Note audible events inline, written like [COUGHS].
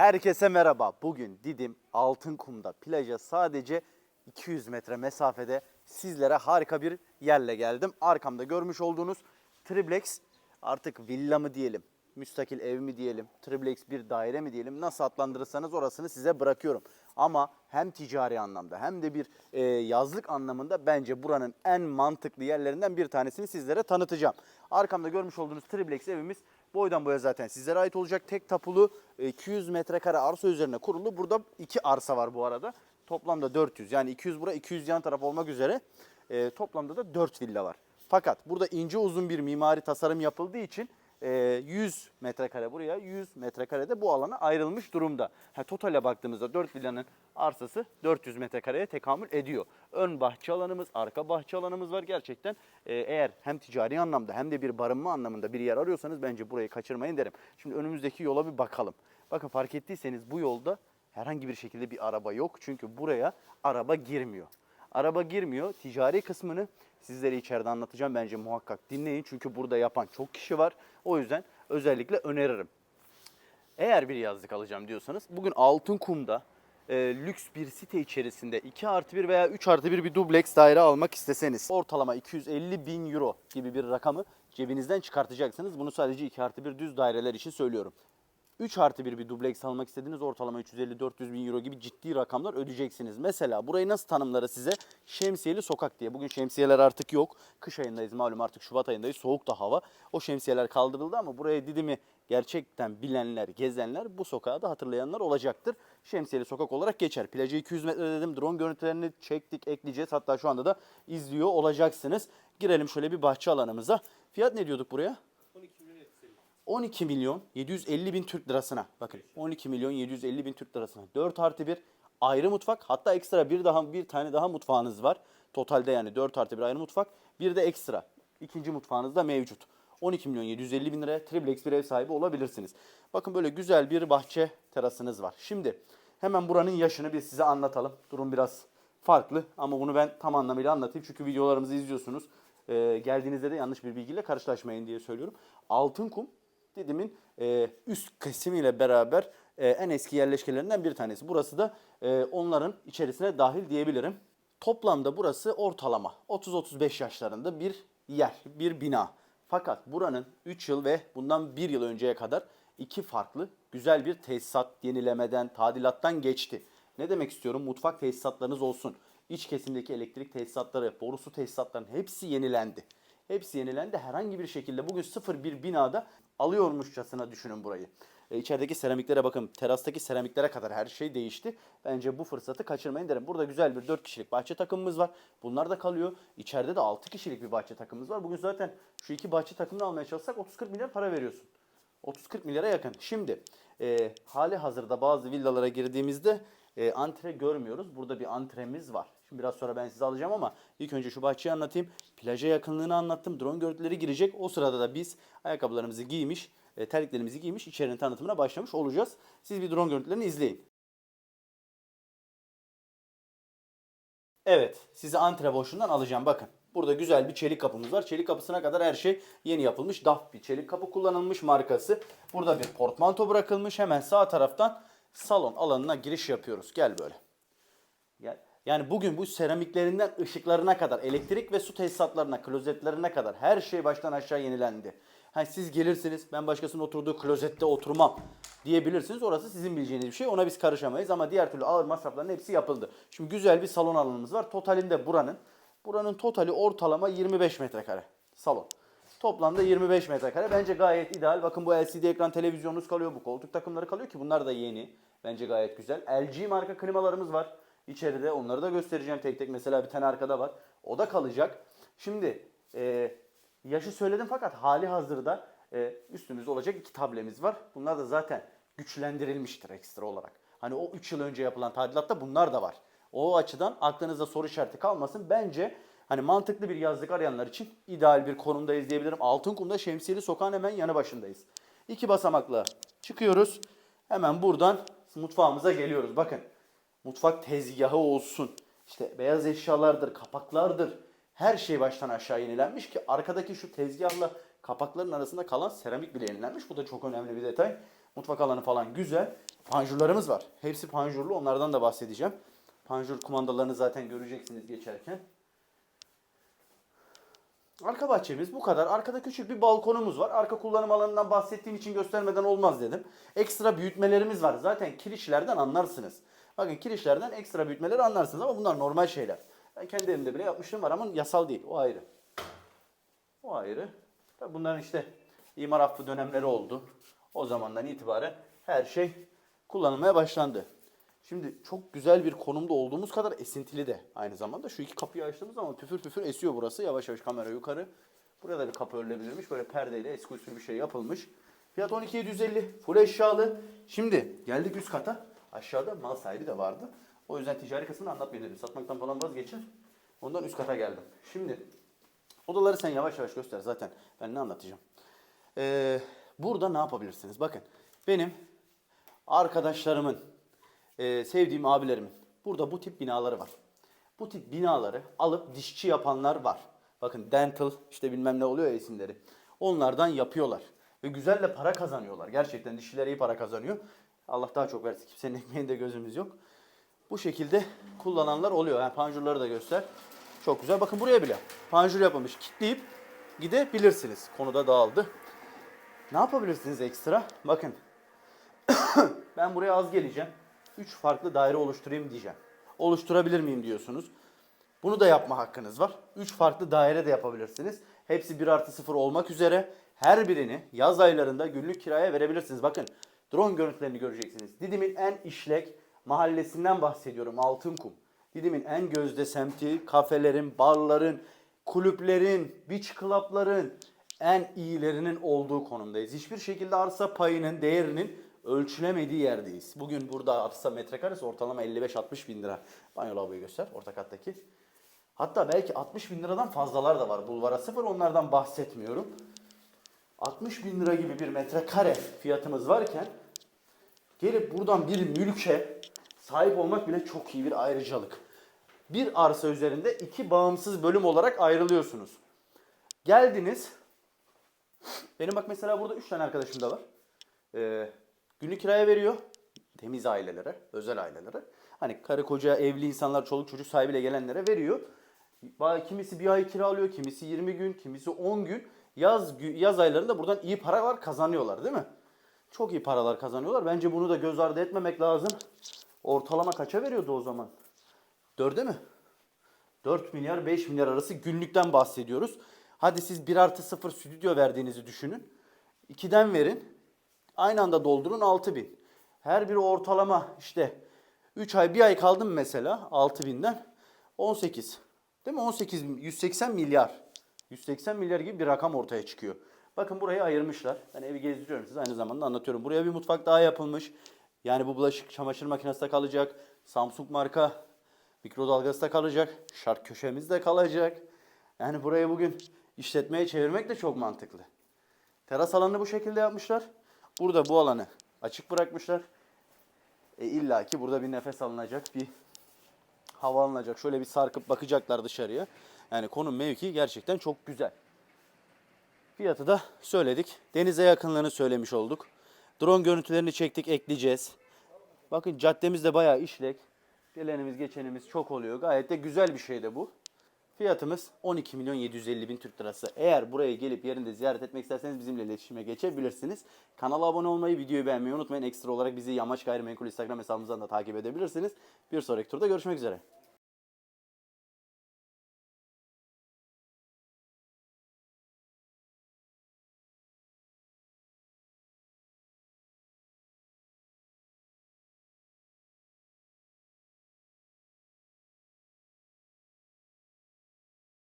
Herkese merhaba. Bugün Didim Altınkum'da plaja sadece 200 metre mesafede sizlere harika bir yerle geldim. Arkamda görmüş olduğunuz triplex artık villa mı diyelim, müstakil ev mi diyelim, triplex bir daire mi diyelim nasıl adlandırırsanız orasını size bırakıyorum. Ama hem ticari anlamda hem de bir e, yazlık anlamında bence buranın en mantıklı yerlerinden bir tanesini sizlere tanıtacağım. Arkamda görmüş olduğunuz triplex evimiz boydan boya zaten sizlere ait olacak. Tek tapulu e, 200 metrekare arsa üzerine kurulu. Burada iki arsa var bu arada. Toplamda 400 yani 200 bura 200 yan taraf olmak üzere e, toplamda da 4 villa var. Fakat burada ince uzun bir mimari tasarım yapıldığı için e, 100 metrekare buraya 100 metrekare de bu alana ayrılmış durumda. Ha, totale baktığımızda 4 villanın arsası 400 metrekareye tekamül ediyor. Ön bahçe alanımız, arka bahçe alanımız var. Gerçekten e, eğer hem ticari anlamda hem de bir barınma anlamında bir yer arıyorsanız bence burayı kaçırmayın derim. Şimdi önümüzdeki yola bir bakalım. Bakın fark ettiyseniz bu yolda herhangi bir şekilde bir araba yok. Çünkü buraya araba girmiyor. Araba girmiyor. Ticari kısmını sizlere içeride anlatacağım. Bence muhakkak dinleyin. Çünkü burada yapan çok kişi var. O yüzden özellikle öneririm. Eğer bir yazlık alacağım diyorsanız bugün Altınkum'da e, lüks bir site içerisinde 2 artı 1 veya 3 artı 1 bir dubleks daire almak isteseniz ortalama 250 bin euro gibi bir rakamı cebinizden çıkartacaksınız. Bunu sadece 2 artı 1 düz daireler için söylüyorum. 3 artı 1 bir dubleks almak istediğiniz ortalama 350-400 bin euro gibi ciddi rakamlar ödeyeceksiniz. Mesela burayı nasıl tanımları size? Şemsiyeli sokak diye. Bugün şemsiyeler artık yok. Kış ayındayız malum artık Şubat ayındayız. Soğuk da hava. O şemsiyeler kaldırıldı ama buraya Didim'i gerçekten bilenler, gezenler bu sokağı da hatırlayanlar olacaktır. Şemsiyeli sokak olarak geçer. Plaja 200 metre dedim. Drone görüntülerini çektik, ekleyeceğiz. Hatta şu anda da izliyor olacaksınız. Girelim şöyle bir bahçe alanımıza. Fiyat ne diyorduk buraya? 12 milyon 750 bin Türk lirasına. Bakın 12 milyon 750 bin Türk lirasına. 4 artı 1 ayrı mutfak. Hatta ekstra bir daha bir tane daha mutfağınız var. Totalde yani 4 artı 1 ayrı mutfak. Bir de ekstra. ikinci mutfağınız da mevcut. 12 milyon 750 bin liraya triplex bir ev sahibi olabilirsiniz. Bakın böyle güzel bir bahçe terasınız var. Şimdi hemen buranın yaşını bir size anlatalım. Durum biraz farklı ama bunu ben tam anlamıyla anlatayım. Çünkü videolarımızı izliyorsunuz. Ee, geldiğinizde de yanlış bir bilgiyle karşılaşmayın diye söylüyorum. Altınkum Didim'in e, üst kesimiyle beraber e, en eski yerleşkelerinden bir tanesi. Burası da e, onların içerisine dahil diyebilirim. Toplamda burası ortalama 30-35 yaşlarında bir yer, bir bina. Fakat buranın 3 yıl ve bundan 1 yıl önceye kadar iki farklı güzel bir tesisat yenilemeden, tadilattan geçti. Ne demek istiyorum? Mutfak tesisatlarınız olsun. İç kesimdeki elektrik tesisatları, borusu tesisatların hepsi yenilendi. Hepsi yenilendi. Herhangi bir şekilde bugün sıfır bir binada alıyormuşçasına düşünün burayı. E, içerideki seramiklere bakın. Terastaki seramiklere kadar her şey değişti. Bence bu fırsatı kaçırmayın derim. Burada güzel bir 4 kişilik bahçe takımımız var. Bunlar da kalıyor. İçeride de 6 kişilik bir bahçe takımımız var. Bugün zaten şu iki bahçe takımını almaya çalışsak 30-40 milyar para veriyorsun. 30-40 milyara yakın. Şimdi e, hali hazırda bazı villalara girdiğimizde e, antre görmüyoruz. Burada bir antremiz var. Şimdi biraz sonra ben size alacağım ama ilk önce şu bahçeyi anlatayım. Plaja yakınlığını anlattım. Drone görüntüleri girecek. O sırada da biz ayakkabılarımızı giymiş, e, terliklerimizi giymiş içerinin tanıtımına başlamış olacağız. Siz bir drone görüntülerini izleyin. Evet, sizi antre boşluğundan alacağım. Bakın, burada güzel bir çelik kapımız var. Çelik kapısına kadar her şey yeni yapılmış. DAF bir çelik kapı kullanılmış markası. Burada bir portmanto bırakılmış. Hemen sağ taraftan salon alanına giriş yapıyoruz. Gel böyle. Gel. Yani bugün bu seramiklerinden ışıklarına kadar, elektrik ve su tesisatlarına, klozetlerine kadar her şey baştan aşağı yenilendi. Hani siz gelirsiniz, ben başkasının oturduğu klozette oturmam diyebilirsiniz. Orası sizin bileceğiniz bir şey. Ona biz karışamayız ama diğer türlü ağır masrafların hepsi yapıldı. Şimdi güzel bir salon alanımız var. Totalinde buranın, buranın totali ortalama 25 metrekare salon. Toplamda 25 metrekare. Bence gayet ideal. Bakın bu LCD ekran televizyonunuz kalıyor. Bu koltuk takımları kalıyor ki bunlar da yeni. Bence gayet güzel. LG marka klimalarımız var. İçeride onları da göstereceğim tek tek. Mesela bir tane arkada var. O da kalacak. Şimdi e, yaşı söyledim fakat hali hazırda e, üstümüzde olacak iki tablemiz var. Bunlar da zaten güçlendirilmiştir ekstra olarak. Hani o 3 yıl önce yapılan tadilatta bunlar da var. O açıdan aklınızda soru işareti kalmasın. Bence hani mantıklı bir yazlık arayanlar için ideal bir konumdayız diyebilirim. Altınkum'da Şemsiyeli Sokağın hemen yanı başındayız. İki basamakla çıkıyoruz. Hemen buradan mutfağımıza geliyoruz. Bakın mutfak tezgahı olsun. İşte beyaz eşyalardır, kapaklardır. Her şey baştan aşağı yenilenmiş ki arkadaki şu tezgahla kapakların arasında kalan seramik bile yenilenmiş. Bu da çok önemli bir detay. Mutfak alanı falan güzel. Panjurlarımız var. Hepsi panjurlu. Onlardan da bahsedeceğim. Panjur kumandalarını zaten göreceksiniz geçerken. Arka bahçemiz bu kadar. Arkada küçük bir balkonumuz var. Arka kullanım alanından bahsettiğim için göstermeden olmaz dedim. Ekstra büyütmelerimiz var. Zaten kirişlerden anlarsınız. Bakın kirişlerden ekstra büyütmeleri anlarsınız ama bunlar normal şeyler. Ben kendi elimde bile yapmışlığım var ama yasal değil. O ayrı. O ayrı. Tabii bunların işte imar affı dönemleri oldu. O zamandan itibaren her şey kullanılmaya başlandı. Şimdi çok güzel bir konumda olduğumuz kadar esintili de aynı zamanda. Şu iki kapıyı açtığımız zaman püfür püfür esiyor burası. Yavaş yavaş kamera yukarı. Buraya da bir kapı örülebilirmiş. Böyle perdeyle eski usul bir şey yapılmış. Fiyat 12.750. Full eşyalı. Şimdi geldik üst kata. Aşağıda mal sahibi de vardı. O yüzden ticari kısmını anlatmayayım. Satmaktan falan vazgeçer. Ondan üst kata geldim. Şimdi odaları sen yavaş yavaş göster zaten. Ben ne anlatacağım. Ee, burada ne yapabilirsiniz? Bakın benim arkadaşlarımın, e, sevdiğim abilerimin burada bu tip binaları var. Bu tip binaları alıp dişçi yapanlar var. Bakın dental işte bilmem ne oluyor ya isimleri. Onlardan yapıyorlar. Ve güzel de para kazanıyorlar. Gerçekten dişçiler iyi para kazanıyor. Allah daha çok versin. Kimsenin [LAUGHS] ekmeğinde gözümüz yok. Bu şekilde kullananlar oluyor. Yani panjurları da göster. Çok güzel. Bakın buraya bile panjur yapılmış. Kitleyip gidebilirsiniz. Konuda dağıldı. Ne yapabilirsiniz ekstra? Bakın [COUGHS] ben buraya az geleceğim. 3 farklı daire oluşturayım diyeceğim. Oluşturabilir miyim diyorsunuz. Bunu da yapma hakkınız var. 3 farklı daire de yapabilirsiniz. Hepsi 1 artı 0 olmak üzere. Her birini yaz aylarında günlük kiraya verebilirsiniz. Bakın drone görüntülerini göreceksiniz. Didim'in en işlek mahallesinden bahsediyorum Altınkum. Didim'in en gözde semti, kafelerin, barların, kulüplerin, beach club'ların en iyilerinin olduğu konumdayız. Hiçbir şekilde arsa payının, değerinin ölçülemediği yerdeyiz. Bugün burada arsa metrekaresi ortalama 55-60 bin lira. Banyo lavaboyu göster orta kattaki. Hatta belki 60 bin liradan fazlalar da var. Bulvara sıfır onlardan bahsetmiyorum. 60 bin lira gibi bir metrekare fiyatımız varken gelip buradan bir mülke sahip olmak bile çok iyi bir ayrıcalık. Bir arsa üzerinde iki bağımsız bölüm olarak ayrılıyorsunuz. Geldiniz. Benim bak mesela burada 3 tane arkadaşım da var. Ee, günlük kiraya veriyor. Temiz ailelere, özel ailelere. Hani karı koca, evli insanlar, çoluk çocuk sahibiyle gelenlere veriyor. Kimisi bir ay kiralıyor, kimisi 20 gün, kimisi 10 gün. Yaz yaz aylarında buradan iyi paralar kazanıyorlar değil mi? Çok iyi paralar kazanıyorlar. Bence bunu da göz ardı etmemek lazım. Ortalama kaça veriyordu o zaman? 4'e mi? 4 milyar 5 milyar arası günlükten bahsediyoruz. Hadi siz 1 artı 0 stüdyo verdiğinizi düşünün. 2'den verin. Aynı anda doldurun 6 bin. Her biri ortalama işte 3 ay 1 ay kaldım mesela 6 binden 18. Değil mi? 18 180 milyar. 180 milyar gibi bir rakam ortaya çıkıyor. Bakın burayı ayırmışlar. Ben evi gezdiriyorum size aynı zamanda anlatıyorum. Buraya bir mutfak daha yapılmış. Yani bu bulaşık çamaşır makinesi de kalacak. Samsung marka mikrodalgası da kalacak. Şark köşemiz de kalacak. Yani burayı bugün işletmeye çevirmek de çok mantıklı. Teras alanını bu şekilde yapmışlar. Burada bu alanı açık bırakmışlar. E illa ki burada bir nefes alınacak, bir hava alınacak. Şöyle bir sarkıp bakacaklar dışarıya. Yani konum mevki gerçekten çok güzel. Fiyatı da söyledik. Denize yakınlığını söylemiş olduk. Drone görüntülerini çektik, ekleyeceğiz. Bakın caddemiz de bayağı işlek. Gelenimiz geçenimiz çok oluyor. Gayet de güzel bir şey de bu. Fiyatımız 12 milyon 750 bin Türk lirası. Eğer buraya gelip yerinde ziyaret etmek isterseniz bizimle iletişime geçebilirsiniz. Kanala abone olmayı, videoyu beğenmeyi unutmayın. Ekstra olarak bizi Yamaç Gayrimenkul Instagram hesabımızdan da takip edebilirsiniz. Bir sonraki turda görüşmek üzere.